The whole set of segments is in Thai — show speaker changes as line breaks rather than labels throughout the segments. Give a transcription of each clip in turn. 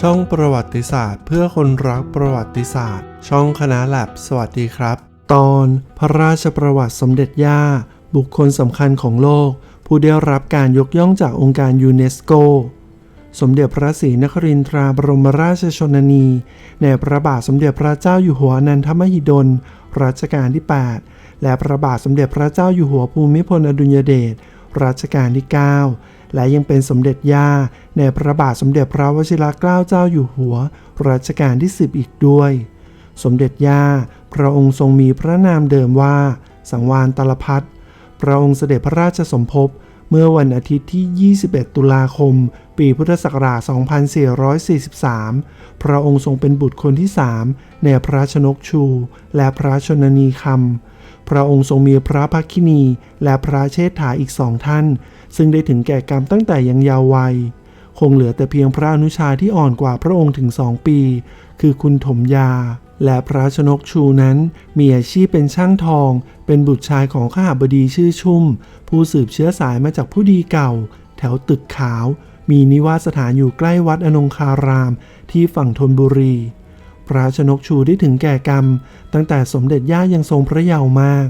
ช่องประวัติศาสตร์ เพื่อคนรักประวัติศาสตร์ ช่องคณะแลบสวัสดีครับ ตอนพระราชประวัติสมเด็จย่า บุคคลสำคัญของโลก ผู้ได้รับการยกย่องจากองค์การยูเนสโก สมเด็จพระศรีนครินทราบรมราชชนนี ในพระบาทสมเด็จพระเจ้าอยู่หัวนันทมหิดลรัชกาลที่ 8 และพระบาทสมเด็จพระเจ้าอยู่หัวภูมิพลอดุลยเดชรัชกาลที่ 9 และยังเป็นสมเด็จย่าในพระบาทสมเด็จพระวชิรเกล้าเจ้าอยู่หัวรัชกาลที่10อีกด้วย สมเด็จย่า พระองค์ทรงมีพระนามเดิมว่า สังวานตลพัฒพระองค์เสด็จพระราชสมภพเมื่อวันอาทิตย์ที่ 21 ตุลาคม ปีพุทธศักราช 2443 พระองค์ทรงเป็นบุตรคนที่ 3 ในพระชนกชู และพระชนนีคำ พระองค์ทรงมีพระภักคินีและพระเชษฐาอีกสองท่าน ซึ่งได้ถึงแก่กรรมตั้งแต่ยังเยาว์วัย คงเหลือแต่เพียงพระอนุชาที่อ่อนกว่าพระองค์ถึงสองปี คือคุณถมยา และพระชนกชูนั้น มีอาชีพเป็นช่างทอง เป็นบุตรชายของข้าบดีชื่อชุ่ม ผู้สืบเชื้อสายมาจากผู้ดีเก่า แถวตึกขาว มีนิวาสถานอยู่ใกล้วัดอนงคารามที่ฝั่งธนบุรี พระชนกชูได้ถึงแก่กรรม ตั้งแต่สมเด็จย่ายังทรงพระเยาว์มาก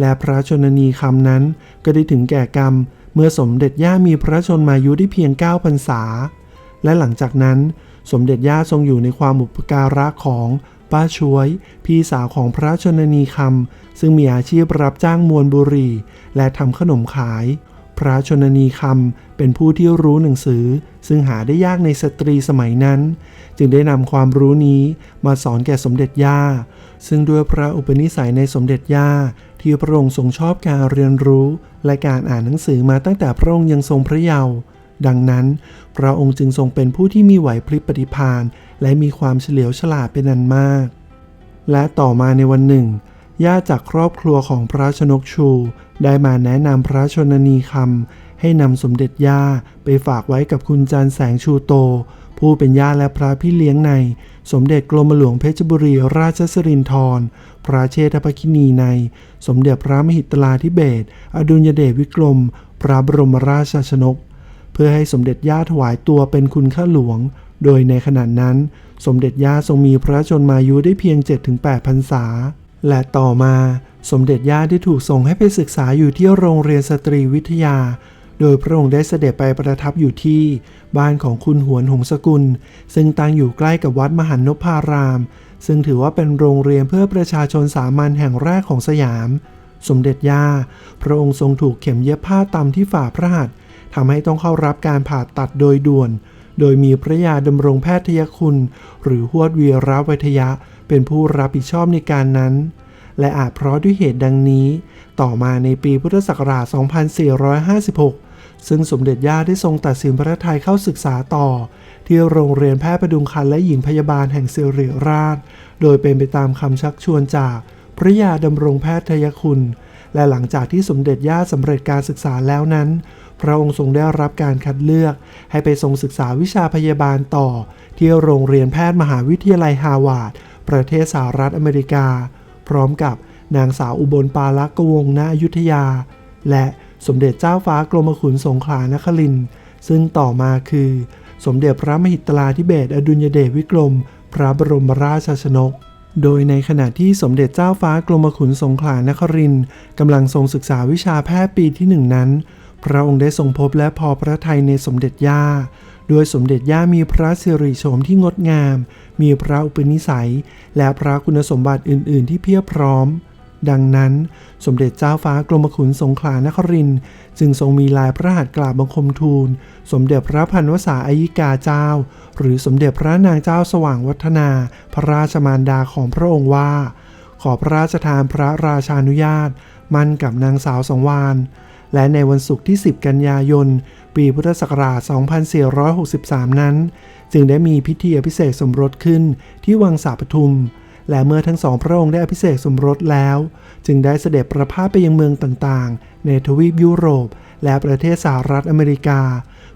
และพระชนนีคำนั้นก็ได้ถึงแก่กรรม เมื่อสมเด็จย่ามีพระชนมายุได้เพียง9พรรษา และหลังจากนั้นสมเด็จย่าทรงอยู่ในความอุปการะของป้าช่วย พี่สาวของพระชนนีคำซึ่งมีอาชีพรับจ้างมวลบุรี และทำขนมขาย พระชนนีคำ เป็นผู้ที่รู้หนังสือ ซึ่งหาได้ยากในสตรีสมัยนั้น จึงได้นำความรู้นี้มาสอนแก่สมเด็จย่า ซึ่งด้วยพระอุปนิสัยในสมเด็จย่า ที่พระองค์ทรงชอบการเรียนรู้ และการอ่านหนังสือมาตั้งแต่พระองค์ยังทรงพระเยาว์ดังนั้น พระองค์จึงทรงเป็นผู้ที่มีไหวพริบปฏิภาณและมีความเฉลียวฉลาดเป็นอันมาก และต่อมาในวันหนึ่งญาติจากครอบครัวของพระชนกชู ได้มาแนะนำพระชนนีคำ ให้นำสมเด็จย่าไปฝากไว้กับคุณจันแสงชูโต ผู้เป็นย่าและพระพี่เลี้ยงใน สมเด็จกรมหลวงเพชรบุรีราชสิรินธรพระเชษฐภคินีใน สมเด็จพระมหิตลาธิเบศอดุลยเดชวิกรม พระบรมราชชนก เพื่อให้สมเด็จย่าถวายตัวเป็นคุณข้าหลวง โดยในขณะนั้น สมเด็จย่าทรงมีพระชนมายุได้เพียง 7-8พรรษา และต่อมาสมเด็จย่าได้ถูกส่งให้ไปศึกษาอยู่ที่โรงเรียนสตรีวิทยา โดยพระองค์ได้เสด็จไปประทับอยู่ที่บ้านของคุณหวนหงสกุล ซึ่งตั้งอยู่ใกล้กับวัดมหันนพาราม ซึ่งถือว่าเป็นโรงเรียนเพื่อประชาชนสามัญแห่งแรกของสยาม สมเด็จย่า พระองค์ทรงถูกเข็มเย็บผ้าตำที่ฝ่าพระหัตถ์ทำให้ต้องเข้ารับการผ่าตัดโดยด่วน โดยมีพระยาดำรงแพทยคุณ หรือหวดวีรวัทยะ เป็นผู้รับผิดชอบในการนั้นและอาจเพราะด้วยเหตุดังนี้ ต่อมาในปีพุทธศักราช 2456 ซึ่งสมเด็จย่าได้ทรงตัดสินพระทัยเข้าศึกษาต่อ ที่โรงเรียนแพทย์ประดุงคันและหญิงพยาบาลแห่งสิริราช โดยเป็นไปตามคำชักชวนจากพระยาดำรงแพทยคุณ และหลังจากที่สมเด็จย่าสำเร็จการศึกษาแล้วนั้น พระองค์ทรงได้รับการคัดเลือก ให้ไปทรงศึกษาวิชาพยาบาลต่อ ที่โรงเรียนแพทย์มหาวิทยาลัยฮาวาดประเทศสหรัฐอเมริกา พร้อมกับนางสาวอุบลปาลักกวงณอยุธยา และ สมเด็จเจ้าฟ้ากรมขุนสงขลานครินทร์ซึ่งต่อมาคือ สมเด็จพระมหิตลาธิเบศอดุลยเดชวิกรม พระบรมราชชนก โดยในขณะที่สมเด็จเจ้าฟ้ากรมขุนสงขลานครินทร์กำลังทรงศึกษาวิชาแพทย์ปีที่หนึ่งนั้น พระองค์ได้ทรงพบและพอพระทัยในสมเด็จย่าโดยสมเด็จย่ามีพระสิริโฉมที่งดงาม มีพระอุปนิสัย และพระคุณสมบัติอื่น ๆ ที่เพียบพร้อม ดังนั้นสมเด็จเจ้าฟ้ากรมขุนสงขลานครินจึงทรงมีลายพระหัตถ์กราบบังคมทูล สมเด็จพระพันวษาอายิกาเจ้า หรือสมเด็จพระนางเจ้าสว่างวัฒนา พระราชมารดาของพระองค์ว่า ขอพระราชทานพระราชานุญาต มั่นกับนางสาวสองวานและในวันศุกร์ที่ 10 กันยายน ปีพุทธศักราช 2463 นั้น จึงได้มีพิธีอภิเษกสมรสขึ้นที่วังสาปทุม และเมื่อทั้งสองพระองค์ได้อภิเษกสมรสแล้ว จึงได้เสด็จประพาสไปยังเมืองต่างๆ ในทวีปยุโรป และประเทศสหรัฐอเมริกา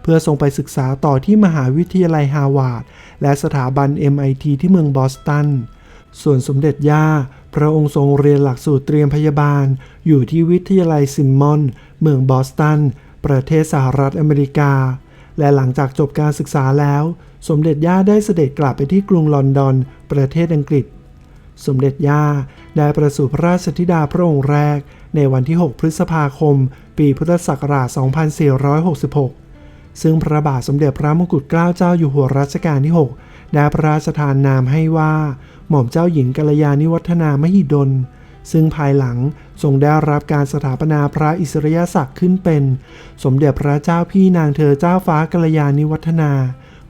เพื่อทรงไปศึกษาต่อที่มหาวิทยาลัยฮาวาดและสถาบัน MIT ที่เมืองบอสตัน ส่วนสมเด็จย่า พระองค์ทรงเรียนหลักสูตรเตรียมพยาบาล อยู่ที่วิทยาลัยซิมมอน เมืองบอสตัน ประเทศสหรัฐอเมริกา และหลังจากจบการศึกษาแล้ว สมเด็จย่าได้เสด็จกลับไปที่กรุงลอนดอน ประเทศอังกฤษ สมเด็จย่า ได้ประสูติพระราชธิดาพระองค์แรก ในวันที่ 6 พฤษภาคม ปีพุทธศักราช 2466 ซึ่งพระบาทสมเด็จพระมงกุฎเกล้าเจ้าอยู่หัวรัชกาลที่ 6 ได้พระราชทานนามให้ว่า หม่อมเจ้าหญิงกัลยาณิวัฒนามหิดล ซึ่งภายหลังทรงได้รับการสถาปนาพระอิสริยศักดิ์ขึ้นเป็น สมเด็จพระเจ้าพี่นางเธอเจ้าฟ้ากัลยาณิวัฒนา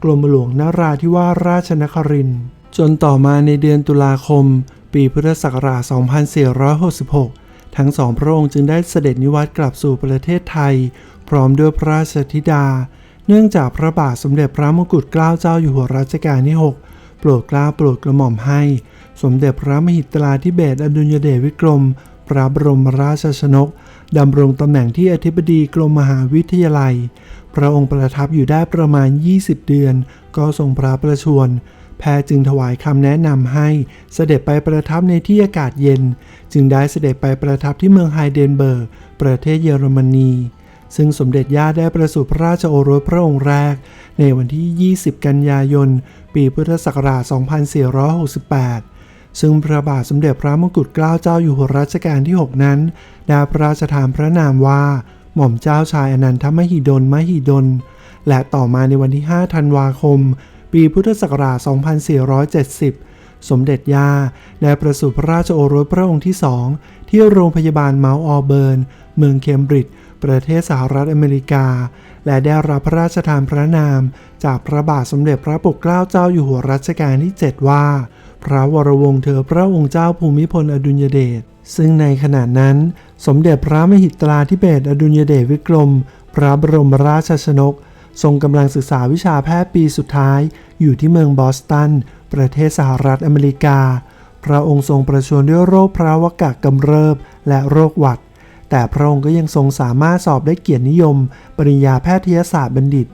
กรมหลวงนราธิวาสราชนครินทร์ จนต่อมาในเดือนตุลาคม ปีพุทธศักราช 2466 ทั้งสองพระองค์จึงได้เสด็จนิวัตกลับสู่ประเทศไทย พร้อมด้วยพระราชธิดา เนื่องจากพระบาทสมเด็จพระมงกุฎเกล้าเจ้าอยู่หัวรัชกาลที่ 6 โปรดเกล้าโปรดกระหม่อมให้ สมเด็จพระมหิตลาธิเบศรอดุลยเดชวิกรม พระบรมราชชนกดำรงตำแหน่งที่อธิบดีกรมมหาวิทยาลัย พระองค์ประทับอยู่ได้ประมาณ 20 เดือน ก็ทรงพระประชวร แพทย์จึงถวายคำแนะนำให้เสด็จไปประทับในที่อากาศเย็น จึงได้เสด็จไปประทับที่เมืองไฮเดนเบิร์ก ประเทศเยอรมนี ซึ่งสมเด็จย่าได้ประสูติพระราชโอรสพระองค์แรก ในวันที่ 20 กันยายน ปีพุทธศักราช 2468 ซึ่งพระบาทสมเด็จพระมงกุฎเกล้าเจ้าอยู่หัวรัชกาลที่ 6 นั้นได้พระราชทานพระนามว่า หม่อมเจ้าชายอนันทมหิดลมหิดลและต่อมาในวันที่ 5 ธันวาคม ปีพุทธศักราช 2470 สมเด็จย่าได้ประสูติพระราชโอรสพระองค์ที่สองที่โรงพยาบาลเมาส์ออเบิร์น เมืองเคมบริดจ์ประเทศสหรัฐอเมริกา และได้รับพระราชทานพระนาม จากพระบาทสมเด็จพระปกเกล้าเจ้าอยู่หัวรัชกาลที่ 7 ว่า พระวรวงศ์เธอพระองค์เจ้าภูมิพลอดุลยเดชซึ่งในขณะนั้น สมเด็จพระมหิตลาธิเบศอดุลยเดชวิกรม พระบรมราชชนก ทรงกำลังศึกษาวิชาแพทย์ปีสุดท้าย อยู่ที่เมืองบอสตัน ประเทศสหรัฐอเมริกา พระองค์ทรงประชวรด้วยโรคพระวกะกำเริบและโรคหวัด แต่พระองค์ก็ยังทรงสามารถสอบได้เกียรตินิยม ปริญญาแพทยศาสตร์บัณฑิต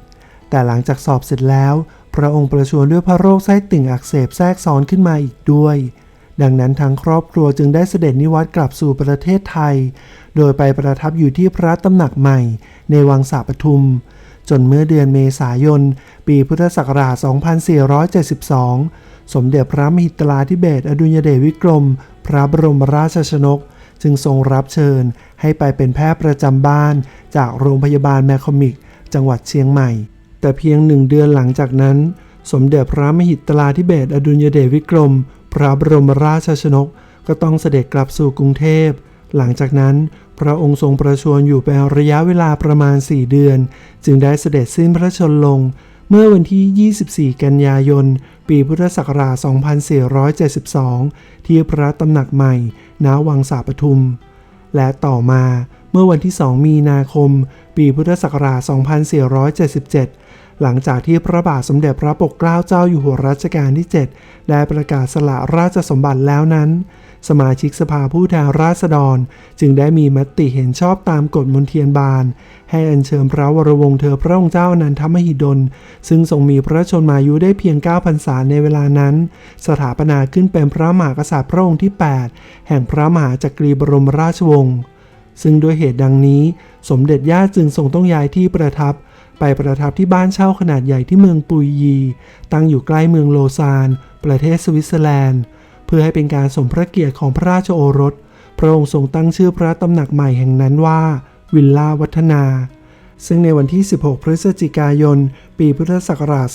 แต่หลังจากสอบเสร็จแล้ว พระองค์ประชวรด้วยพระโรคไส้ติ่งอักเสบแทรกซ้อนขึ้นมาอีกด้วยดังนั้นทางครอบครัวจึงได้เสด็จนิวัตกลับสู่ประเทศไทย โดยไปประทับอยู่ที่พระตำหนักใหม่ในวังสาปทุม จนเมื่อเดือนเมษายน ปีพุทธศักราช 2472 สมเด็จพระมหิตลาธิเบศอดุลยเดชวิกรม พระบรมราชชนก จึงทรงรับเชิญให้ไปเป็นแพทย์ประจำบ้าน จากโรงพยาบาลแมคคอมิก จังหวัดเชียงใหม่ แต่เพียงหนึ่งเดือนหลังจากนั้น สมเด็จพระมหิตลาธิเบศอดุลยเดชวิกรม พระบรมราชชนก ก็ต้องเสด็จกลับสู่กรุงเทพหลังจากนั้น พระองค์ทรงประชวรอยู่เป็นระยะเวลาประมาณ 4 เดือน จึงได้เสด็จสิ้นพระชนลง เมื่อวันที่ 24 กันยายน ปีพุทธศักราช 2472 ที่พระตำหนักใหม่ ณ วังสาปทุม และต่อมาเมื่อวันที่ 2 มีนาคม ปีพุทธศักราช 2477 หลังจากที่พระบาทสมเด็จพระปกเกล้าเจ้าอยู่หัวรัชกาลที่ 7 ได้ประกาศสละราชสมบัติแล้วนั้น สมาชิกสภาผู้แทนราษฎร จึงได้มีมติเห็นชอบตามกฎมนเทียนบาน ให้อัญเชิญพระวรวงศ์เธอพระองค์เจ้านันทมหิดล ซึ่งทรงมีพระชนมายุได้เพียง9พรรษาในเวลานั้น สถาปนาขึ้นเป็นพระมหากษัตริย์พระองค์ที่ 8 แห่งพระมหาจักรีบรมราชวงศ์ซึ่งด้วยเหตุดังนี้ สมเด็จย่าจึงทรงต้องย้ายที่ประทับ ไปประทับที่บ้านเช่าขนาดใหญ่ที่เมืองปุยยี ตั้งอยู่ใกล้เมืองโลซาน ประเทศสวิตเซอร์แลนด์ เพื่อให้เป็นการสมพระเกียรติของพระราชโอรส พระองค์ทรงตั้งชื่อพระตำหนักใหม่แห่งนั้นว่า วิลล่าวัฒนา ซึ่งในวันที่ 16 พฤศจิกายน ปีพุทธศักราช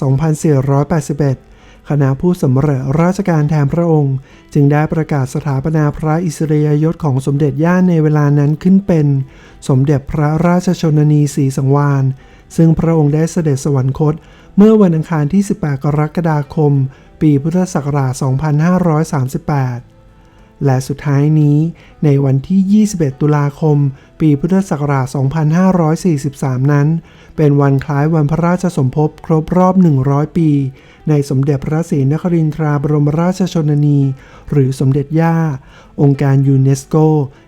2481คณะผู้สำเร็จราชการแทนพระองค์ จึงได้ประกาศสถาปนาพระอิสริยยศของสมเด็จย่าในเวลานั้นขึ้นเป็น สมเด็จพระราชชนนีศรีสังวาล ซึ่งพระองค์ได้เสด็จสวรรคต เมื่อวันอังคารที่ 18 กรกฎาคม ปีพุทธศักราช 2538 และสุดท้ายนี้ ในวันที่ 21 ตุลาคม ปีพุทธศักราช 2543 นั้น เป็นวันคล้ายวันพระราชสมภพครบรอบ 100 ปี ในสมเด็จพระศรีนครินทราบรมราชชนนี หรือสมเด็จย่า องค์การยูเนสโก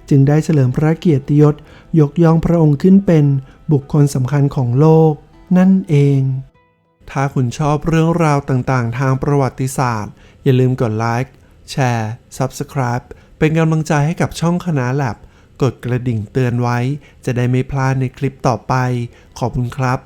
จึงได้เฉลิมพระเกียรติยศ ยกย่องพระองค์ขึ้นเป็นบุคคลสำคัญของโลก นั่นเอง ถ้าคุณชอบเรื่องราวต่างๆ ทางประวัติศาสตร์ อย่าลืมกดไลค์ แชร์ Subscribe เป็นกำลังใจให้กับช่องคณะหลบกดกระดิ่งเตือนไว้ จะได้ไม่พลาดในคลิปต่อไป ขอบคุณครับ